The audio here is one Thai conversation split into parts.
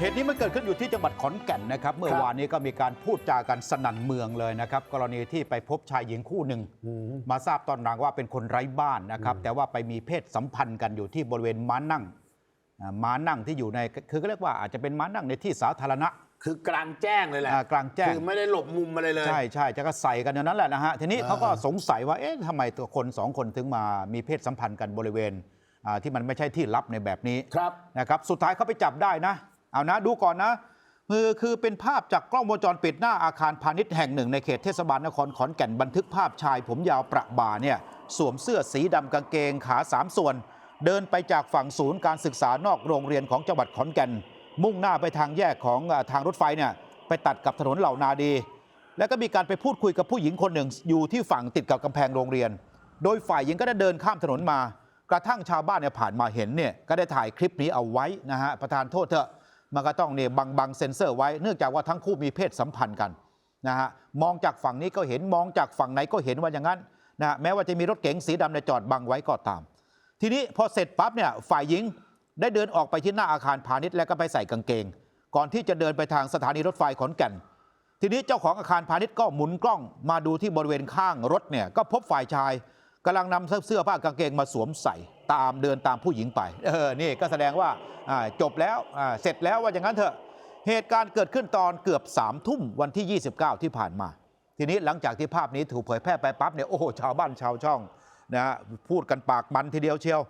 เหตุนี้มันเกิดขึ้นอยู่ที่จังหวัดขอนแก่นนะครับ เมื่อวานนี้ก็มีการพูดจากันสนั่นเมืองเลยนะครับ กรณีที่ไปพบชายหญิงคู่หนึ่ง มาทราบตอนหลังว่าเป็นคนไร้บ้านนะครับ แต่ว่าไปมีเพศสัมพันธ์กันอยู่ที่บริเวณม้านั่งอ่าม้านั่งที่อยู่ในคือก็เรียกว่าอาจจะเป็นม้านั่งในที่สาธารณะ คือกลางแจ้งเลยแหละอ่ากลางแจ้งคือไม่ได้หลบมุมอะไรเลยใช่ใช่จะก็ใส่กันอย่างนั้นแหละนะฮะทีนี้อ่าเขาก็สงสัยว่าเอ๊ะทำไมตัวคนสองคนถึงมามีเพศสัมพันธ์กันบริเวณอ่าที่มันไม่ใช่ที่ลับในแบบนี้ครับนะครับ สุดท้ายเขาไปจับได้นะ เอานะดูก่อนนะคือคือเป็นภาพจากกล้องวงจรปิดหน้าอาคารพาณิชย์แห่งหนึ่งในเขตเทศบาลนครขอนแก่นบันทึกภาพชายผมยาวประบ่าเนี่ยสวมเสื้อสีดำกางเกงขาสามส่วน เดินไปจากฝั่งศูนย์การศึกษานอกโรงเรียนของจังหวัดขอนแก่น มุ่งหน้าไปทางแยกของทางรถไฟเนี่ยไปตัดกับถนนเหล่านาดี แล้วก็มีการไปพูดคุยกับผู้หญิงคนหนึ่ง อยู่ที่ฝั่งติดกับกำแพงโรงเรียน โดยฝ่ายหญิงก็ได้เดินข้ามถนนมา กระทั่งชาวบ้านเนี่ยผ่านมาเห็นเนี่ยก็ได้ถ่ายคลิปนี้เอาไว้นะฮะประธานโทษเถอะ มันก็ต้องเนี่ยบังบังเซ็นเซอร์ไว้เนื่องจากว่าทั้งคู่มีเพศสัมพันธ์กันนะฮะมองจากฝั่งนี้ก็เห็นมองจากฝั่งไหนก็เห็นว่าอย่างนั้นนะแม้ว่าจะมีรถเก๋งสีดำเนี่ยจอดบังไว้ก็ตาม ทีนี้พอเสร็จปั๊บเนี่ยฝ่ายหญิงได้เดินออกไปที่หน้าอาคารพาณิชย์แล้วก็ไปใส่กางเกง ก่อนที่จะเดินไปทางสถานีรถไฟขอนแก่น ทีนี้เจ้าของอาคารพาณิชย์ก็หมุนกล้องมาดูที่บริเวณข้างรถเนี่ยก็พบฝ่ายชายกำลังนำเสื้อผ้ากางเกงมาสวมใส่ ตามเดินตามผู้หญิงไปเออนี่ก็แสดงว่าจบแล้วเสร็จแล้วว่าอย่างนั้นเถอะเหตุการณ์เกิดขึ้นตอนเกือบ3ามทุ่มวันที่ 29 ที่ผ่านมา ทีนี้หลังจากที่ภาพนี้ถูกเผยแพร่ไปปั๊บเนี่ยโอ้โหชาวบ้านชาวช่องนะฮะพูดกันปากมันทีเดียวเชียว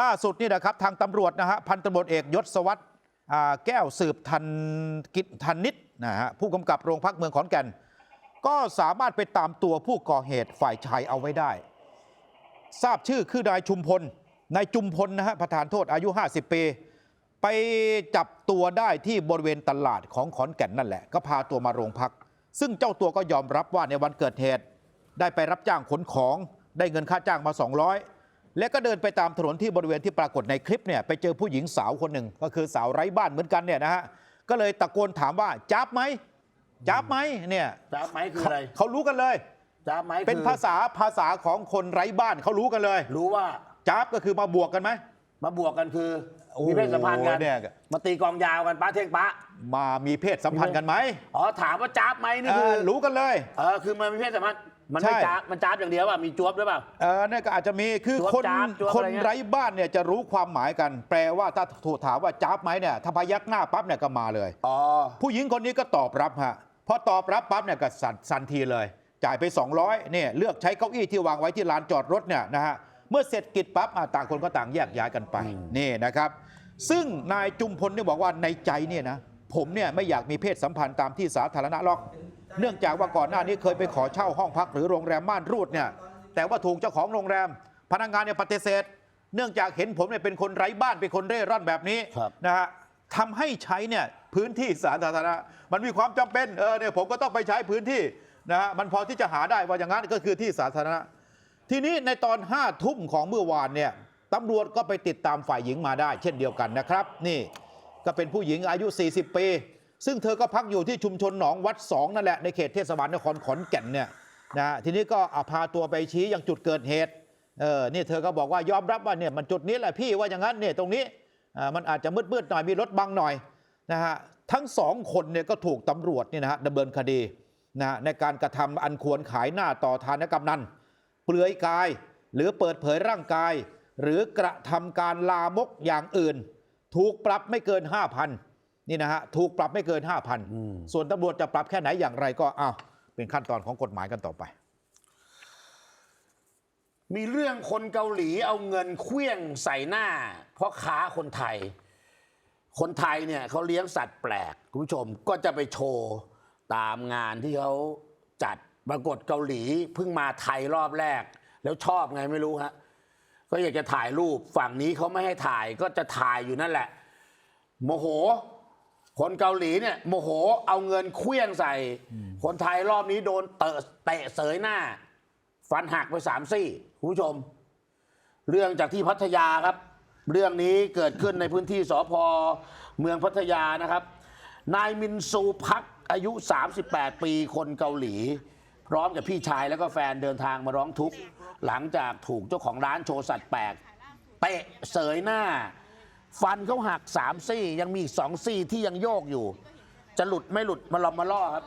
ล่าสุดนี่นะครับทางตำรวจนะฮะพันตำรวจเอกยศวัตรแก้วสืบทันกิจทันนิดนะฮะผู้กำกับโรงพักเมืองขอนแก่น ก็สามารถไปตามตัวผู้ก่อเหตุฝ่ายชายเอาไว้ได้ ทราบชื่อคือนายชุมพล นายจุมพลนะฮะประธานโทษอายุ 50 ปี ไปจับตัวได้ที่บริเวณตลาดของขอนแก่นนั่นแหละ ก็พาตัวมาโรงพัก ซึ่งเจ้าตัวก็ยอมรับว่าในวันเกิดเหตุ ได้ไปรับจ้างขนของได้เงินค่าจ้างมา 200 และก็เดินไปตามถนนที่บริเวณที่ปรากฏในคลิปเนี่ยไปเจอผู้หญิงสาวคนหนึ่ง ก็คือสาวไร้บ้านเหมือนกันเนี่ยนะฮะก็เลยตะโกนถามว่าจับไหมจับไหมเนี่ยจ้าบไหมคืออะไรเขารู้กันเลยจ้าบไหมคือเป็นภาษาภาษาของคนไร้บ้านเขารู้กันเลย รู้ว่า จับก็คือมาบวกกันไหม มาบวกกันคือโอ้มีเพศสัมพันธ์กันเนี่ย มาตีกลองยาวกันป้าเท่งป้ามามีเพศสัมพันธ์กันไหมอ๋อถามว่าจ้าบไหมนี่เอคืออรู้กันเลย เออคือมันมีเพศสัมพันธ์มันไม่ใช่จ้าบมันจ้าบอย่างเดียวป่ะมีจวบด้วยเปล่า เออเนี่ยก็อาจจะมีคือจวบคนจ๊าบจวบคนอะไรเงี้ย ไร้บ้านเนี่ยจะรู้ความหมายกัน แปลว่าถ้าถูกถามว่าจับไหมเนี่ยถ้าพยักหน้าปั๊บเนี่ยก็มาเลย อ๋อผู้หญิงคนนี้ก็ตอบรับฮะพอตอบรับปั๊บเนี่ยก็สั่นสันทีเลย จ่ายไป 200เนี่ยเลือกใช้เก้าอี้ที่วางไว้ที่ลานจอดรถเนี่ยนะฮะเมื่อเสร็จกิจปั๊บอะต่างคนก็ต่างแยกย้ายกันไปนี่นะครับ ซึ่งนายจุมพลเนี่ยบอกว่าในใจเนี่ยนะผมเนี่ยไม่อยากมีเพศสัมพันธ์ตามที่สาธารณะหรอก เนื่องจากว่าก่อนหน้านี้เคยไปขอเช่าห้องพักหรือโรงแรมม่านรูดเนี่ยแต่ว่าถูกเจ้าของโรงแรม พนักงานเนี่ยปฏิเสธ เนื่องจากเห็นผมเนี่ยเป็นคนไร้บ้านเป็นคนเร่ร่อนแบบนี้ครับนะฮะทำให้ใช้เนี่ยพื้นที่สาธารณะมันมีความจำเป็นเออเนี่ยผมก็ต้องไปใช้พื้นที่นะฮะมันพอที่จะหาได้ว่าอย่างนั้นก็คือที่สาธารณะ ทีนี้ในตอน5้าทุ่มของเมื่อวานเนี่ยตำรวจก็ไปติดตามฝ่ายหญิงมาได้ เช่นเดียวกันนะครับ นี่ก็เป็นผู้หญิงอายุ 40 ปี ซึ่งเธอก็พักอยู่ที่ชุมชนหนองวัดสองนั่นแหละในเขตเทศบาลนครขอนแก่นเนี่ยนะทีนี้ก็เอาพาตัวไปชี้ยังจุดเกิดเหตุเออนี่เธอก็บอกว่ายอมรับว่าเนี่ยมันจุดนี้แหละพี่ว่าอย่างนั้นเนี่ยตรงนี้มันอาจจะมืดๆหน่อยมีรถบังหน่อยนะฮะทั้งสองคนเนี่ยก็ถูกตำรวจเนี่ยนะฮะดำเนินคดีนะฮะในการกระทำอันควรขายหน้าต่อทานกำนัน เปลือยกาย หรือเปิดเผยร่างกาย หรือกระทำการลามกอย่างอื่น ถูกปรับไม่เกิน 5,000นี่นะฮะถูกปรับไม่เกิน 5,000 ส่วนตำรวจจะปรับแค่ไหนอย่างไรก็อ้าวเป็นขั้นตอนของกฎหมายกันต่อไป มีเรื่องคนเกาหลีเอาเงินเคลี้ยงใส่หน้าพ่อค้าคนไทย คนไทยเนี่ยเขาเลี้ยงสัตว์แปลก คุณผู้ชมก็จะไปโชว์ ตามงานที่เขาจัด ปรากฏเกาหลีเพิ่งมาไทยรอบแรก แล้วชอบไงไม่รู้ฮะก็อยากจะถ่ายรูปฝั่งนี้เขาไม่ให้ถ่ายก็จะถ่ายอยู่นั่นแหละ โมโห คนเกาหลีเนี่ยโมโหเอาเงินเคลี้ยงใส่ คนไทยรอบนี้โดนเตะเตะเสยหน้า ฟันหักไปสามซี่คุณผู้ชม เรื่องจากที่พัทยาครับ เรื่องนี้เกิดขึ้นในพื้นที่สพเมืองพัทยานะครับ นายมินซูพักอายุ 38 ปีคนเกาหลี พร้อมกับพี่ชายแล้วก็แฟนเดินทางมาร้องทุกข์ หลังจากถูกเจ้าของร้านโชว์สัตว์แปลกเตะเสยหน้า ฟันเขาหักสามซี่ ยังมีอีกสองซี่ที่ยังโยกอยู่ จะหลุดไม่หลุดมาลอมมาล่อครับ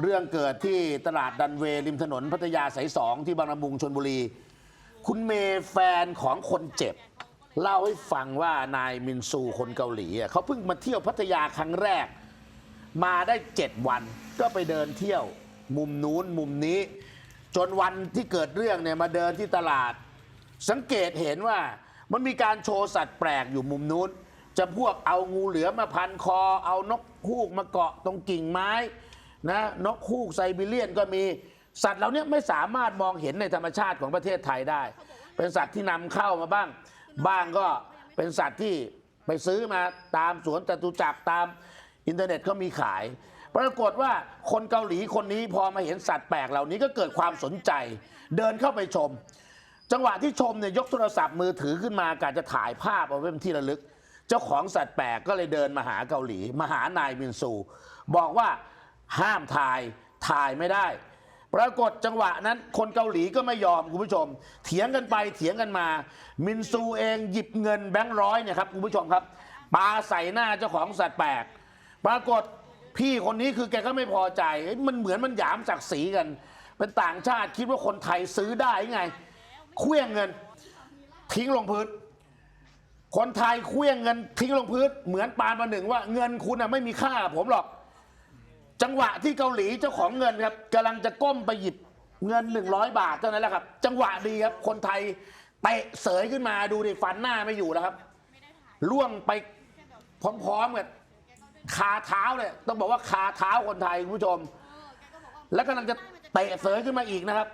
เรื่องเกิดที่ตลาดดันเวย์ริมถนนพัทยาสายสองที่บางละมุงชนบุรี คุณเมย์แฟนของคนเจ็บ เล่าให้ฟังว่านายมินซูคนเกาหลีอะเขาเพิ่งมาเที่ยวพัทยาครั้งแรก มาได้7วันก็ไปเดินเที่ยว มุมนู้นมุมนี้ จนวันที่เกิดเรื่องเนี่ยมาเดินที่ตลาด สังเกตเห็นว่ามันมีการโชว์สัตว์แปลกอยู่มุมนู้น จะพวกเอางูเหลือมมาพันคอ เอานกฮูกมาเกาะตรงกิ่งไม้นะนกฮูกไซบีเรียนก็มีสัตว์เหล่านี้ไม่สามารถมองเห็นในธรรมชาติของประเทศไทยได้ เป็นสัตว์ที่นำเข้ามาบ้าง บ้างก็เป็นสัตว์ที่ไปซื้อมาตามสวนจตุจักรตามอินเทอร์เน็ตก็มีขาย ปรากฏว่าคนเกาหลีคนนี้พอมาเห็นสัตว์แปลกเหล่านี้ก็เกิดความสนใจ เดินเข้าไปชม จังหวะที่ชมเนี่ยยกโทรศัพท์มือถือขึ้นมากะจะถ่ายภาพเอาไว้เป็นที่ระลึก เจ้าของสัตว์แปลกก็เลยเดินมาหาเกาหลี มาหานายมินซู บอกว่าห้ามถ่ายถ่ายไม่ได้ ปรากฏจังหวะนั้นคนเกาหลีก็ไม่ยอมคุณผู้ชม เถียงกันไปเถียงกันมา มินซูเองหยิบเงินแบงค์ร้อยเนี่ยครับคุณผู้ชมครับปาใส่หน้าเจ้าของสัตว์แปลก ปรากฏ พี่คนนี้คือแกก็ไม่พอใจเอ้ยมันเหมือนมันหยามศักดิ์ศรีกัน เป็นต่างชาติคิดว่าคนไทยซื้อได้ไงเคลี้ยงเงิน ทิ้งลงพื้น คนไทยเคลี้ยงเงิน ทิ้งลงพื้น เหมือนปานประหนึ่งว่าเงินคุณน่ะไม่มีค่ากับผมหรอก จังหวะที่เกาหลีเจ้าของเงินครับกำลังจะก้มไปหยิบเงิน 100 บาทเท่านั้นแหละครับ จังหวะดีครับ คนไทยเตะเสยขึ้นมาดูดิฟันหน้าไม่อยู่แล้วครับล่วงไปพร้อมๆกับ คาเท้าเลยต้องบอกว่าคาเท้าคนไทยคุณผู้ชม แล้วกำลังจะเตะเสยขึ้นมาอีกนะครับ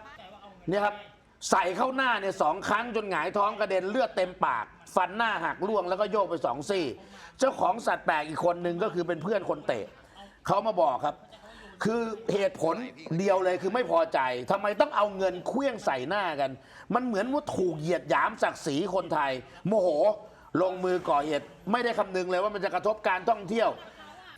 เนี่ยครับใส่เข้าหน้าเนี่ยสองครั้งจนหงายท้องกระเด็นเลือดเต็มปาก ฟันหน้าหักร่วงแล้วก็โยกไปสองซี่ เจ้าของสัตว์แปลกอีกคนหนึ่งก็คือเป็นเพื่อนคนเตะเขามาบอกครับ คือเหตุผลเดียวเลยคือไม่พอใจทำไมต้องเอาเงินเคลี้ยงใส่หน้ากัน มันเหมือนว่าถูกเหยียดหยามศักดิ์ศรีคนไทย โมโห ลงมือก่อเหตุไม่ได้คำนึงเลยว่ามันจะกระทบการท่องเที่ยว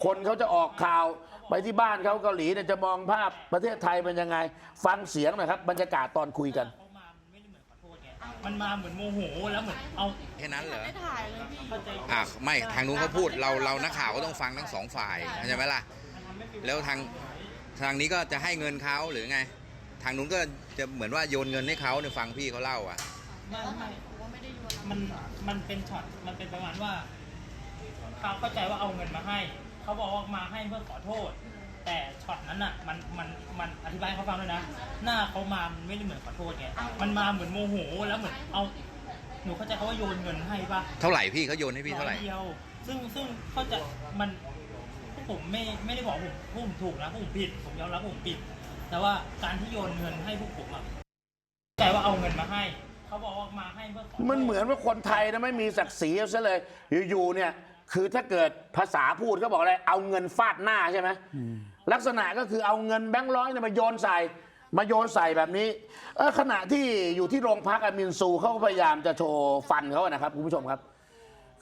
คนเขาจะออกข่าวไปที่บ้านเขาเกาหลีเนี่ยจะมองภาพประเทศไทยเป็นยังไง ฟังเสียงหน่อยครับ บรรยากาศตอนคุยกัน เขามามันไม่ได้เหมือนขอโทษไงมันมาเหมือนโมโหแล้วเหมือนเอาแค่นั้นเหรอ ไม่ถ่ายเลยพี่เข้าใจอะไม่ทางนู้นเขาพูดเราเรานักข่าวก็ต้องฟังทั้งสองฝ่ายเข้าใจไหมล่ะมันทำให้ฟิลแล้วทางทางนี้ก็จะให้เงินเขาหรือไง ทางนู้นก็จะเหมือนว่าโยนเงินให้เขาเนี่ยฟังพี่เขาเล่าอะ ไม่ไม่บอกว่าไม่ได้โยนมันมันเป็นช็อตมันเป็นประมาณว่าเขาเข้าใจว่าเอาเงินมาให้ เขาบอกว่ามาให้เพื่อขอโทษ แต่ช็อตนั้นอะมันมันมันอธิบายให้เขาฟังด้วยนะ หน้าเขามามันไม่ได้เหมือนขอโทษไงมันมาเหมือนโมโหแล้วเหมือนเอาหนูเข้าใจเขาว่าโยนเงินให้ปะเท่าไหร่พี่เขาโยนให้พี่เท่าไหร่ร้อยเดียว ซึ่งซึ่งเข้าใจมันพวกผมไม่ไม่ได้บอกผมพวกผมถูกนะพวกผมผิดผมยอมรับว่าผมผิด แต่ว่าการที่โยนเงินให้พวกผมอะเข้าใจว่าเอาเงินมาให้ เขาบอกว่ามาให้เพื่อขอโทษ มันเหมือนว่าคนไทยนะไม่มีศักดิ์ศรีเอาซะเลย อยู่ๆเนี่ย คือถ้าเกิดภาษาพูดเขาบอกอะไรเอาเงินฟาดหน้าใช่ไหมลักษณะก็คือเอาเงินแบงค์ร้อยเนี่ยมาโยนใส่ มาโยนใส่แบบนี้เออขณะที่อยู่ที่โรงพักอามินซูเขาก็พยายามจะโชว์ฟันเขานะครับคุณผู้ชมครับ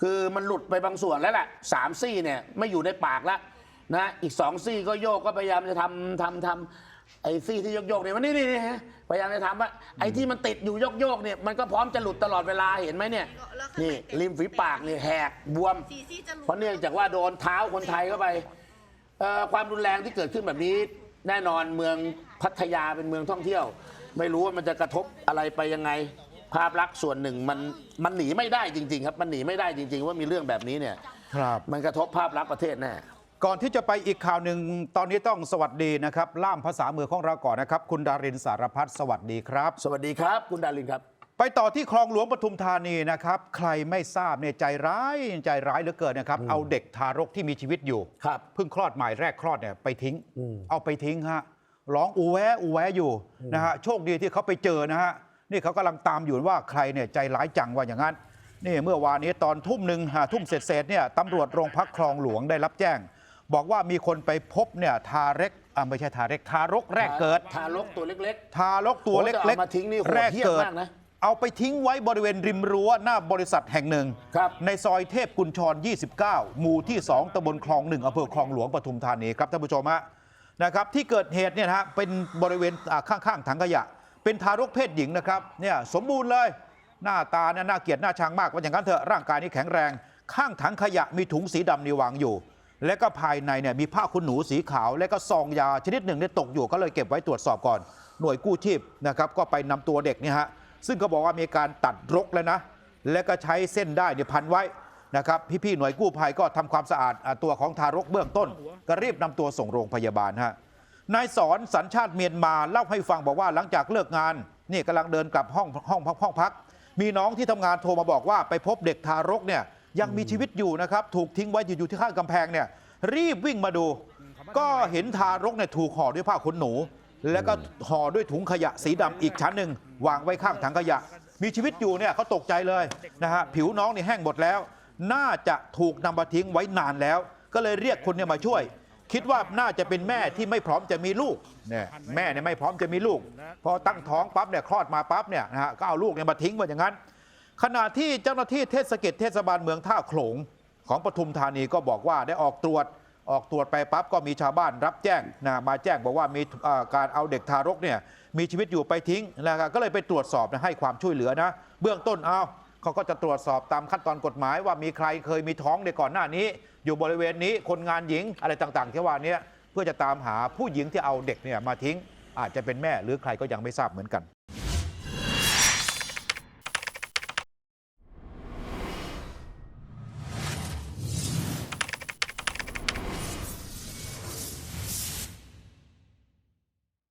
คือมันหลุดไปบางส่วนแล้วแหละสามซี่เนี่ยไม่อยู่ในปากแล้วนะอีกสองซี่ก็โยกก็พยายามจะทำทำทำ ไอ้ซี่ที่โยกโยกๆเนี่ยมันนี่นี่นี่ฮะพยายามจะทำว่าไอ้ที่มันติดอยู่โยกโยกๆเนี่ยมันก็พร้อมจะหลุดตลอดเวลาเห็นไหมเนี่ยแล้วข้างนี่ในติดริมฝีปากเนี่ยแหกบวมสีซี่จะรู้เพราะเนื่องจากว่าโดนเท้าคนไทยเข้าไปเอ่อความรุนแรงที่เกิดขึ้นแบบนี้ แน่นอนเมืองพัทยาเป็นเมืองท่องเที่ยว ไม่รู้ว่ามันจะกระทบอะไรไปยังไง ภาพลักษณ์ส่วนหนึ่งมันมันหนีไม่ได้จริง ๆ ครับ มันหนีไม่ได้จริง ๆ ว่ามีเรื่องแบบนี้เนี่ย ครับ มันกระทบภาพลักษณ์ประเทศแน่ ก่อนที่จะไปอีกข่าวหนึ่งตอนนี้ต้องสวัสดีนะครับ ล่ามภาษามือของเราก่อนนะครับ คุณดารินสารพัดสวัสดีครับ สวัสดีครับ คุณดารินครับ ไปต่อที่คลองหลวงปทุมธานีนะครับ ใครไม่ทราบเนี่ยใจร้ายใจร้ายเหลือเกินนะครับ เอาเด็กทารกที่มีชีวิตอยู่ครับเพิ่งคลอดใหม่แรกคลอดเนี่ยไปทิ้ง อืม เอาไปทิ้งฮะร้องอูแวะอูแวะอยู่นะฮะโชคดีที่เขาไปเจอนะฮะนี่เขากำลังตามอยู่ว่าใครเนี่ยใจร้ายจังว่าอย่างนั้น นี่เมื่อวานนี้ตอนทุ่มหนึ่งหาทุ่มเสร็จๆเนี่ยตำรวจโรงพักคลองหลวงได้รับแจ้ง บอกว่ามีคนไปพบเนี่ยทาเร็กอ่าไม่ใช่ทาเร็กทารกแรกเกิด ทารกตัวเล็ก ทารกตัวโอ้เล็แต่กเอามาทิ้งนี่โหดแรกเหี้ยมเกิดมากนะเอาไปทิ้งไว้บริเวณริมรั้วหน้าบริษัทแห่งหนึ่ง ครับ ในซอยเทพกุญชร 29 หมู่ที่ 2ตำบลคลองหนึ่งอำเภอคลองหลวงปทุมธานีครับท่านผู้ชมฮะนะครับ ที่เกิดเหตุเนี่ยนะฮะเป็นบริเวณอ่าข้างๆถังขยะ เป็นทารกเพศหญิงนะครับเนี่ยสมบูรณ์เลยหน้าตาเนี่ยน่าเกลียดน่าชังมากว่าอย่างนั้นเถอะร่างกายนี่แข็งแรง ข้างถังขยะมีถุงสีดำนี่วางอยู่ และก็ภายในเนี่ยมีผ้าขนหนูสีขาว และก็ซองยาชนิดหนึ่งเนี่ยตกอยู่ก็เลยเก็บไว้ตรวจสอบก่อน หน่วยกู้ชีพนะครับก็ไปนำตัวเด็กเนี่ยฮะซึ่งก็บอกว่ามีการตัดรกแล้วนะ และก็ใช้เส้นได้เนี่ยพันไว้นะครับพี่ๆหน่วยกู้ภัยก็ทำความสะอาดตัวของทารกเบื้องต้น ก็รีบนำตัวส่งโรงพยาบาลฮะนายสอนสัญชาติเมียนมาเล่าให้ฟังบอกว่าหลังจากเลิกงานนี่กำลังเดินกลับห้องห้องห้องห้องพัก มีน้องที่ทำงานโทรมาบอกว่าไปพบเด็กทารกเนี่ย ยังมีชีวิตอยู่นะครับ ถูกทิ้งไว้อยู่ที่ข้างกำแพงเนี่ย รีบวิ่งมาดู ก็เห็นทารกเนี่ยถูกห่อด้วยผ้าขนหนู แล้วก็ห่อด้วยถุงขยะสีดำอีกชั้นหนึ่งวางไว้ข้างถังขยะ มีชีวิตอยู่เนี่ยเขาตกใจเลยนะฮะผิวน้องนี่แห้งหมดแล้ว น่าจะถูกนำมาทิ้งไว้นานแล้ว ก็เลยเรียกคนเนี่ยมาช่วย คิดว่าน่าจะเป็นแม่ที่ไม่พร้อมจะมีลูกเนี่ยแม่เนี่ยไม่พร้อมจะมีลูก พอตั้งท้องปั๊บเนี่ยคลอดมาปั๊บเนี่ยนะฮะก็เอาลูกเนี่ยมาทิ้งไว้อย่างนั้น ขณะที่เจ้าหน้าที่เทศกิจเทศบาลเมืองท่าโขลงของปทุมธานีก็บอกว่าได้ออกตรวจออกตรวจไปปั๊บก็มีชาวบ้านรับแจ้งนะมาแจ้งบอกว่ามีการเอาเด็กทารกเนี่ยมีชีวิตอยู่ไปทิ้งนะครับก็เลยไปตรวจสอบนะให้ความช่วยเหลือนะ เบื้องต้นเอาเขาก็จะตรวจสอบตามขั้นตอนกฎหมายว่ามีใครเคยมีท้องในก่อนหน้านี้ อยู่บริเวณนี้คนงานหญิงอะไรต่างๆที่ว่านี้เพื่อจะตามหาผู้หญิงที่เอาเด็กเนี่ยมาทิ้ง อาจจะเป็นแม่หรือใครก็ยังไม่ทราบเหมือนกัน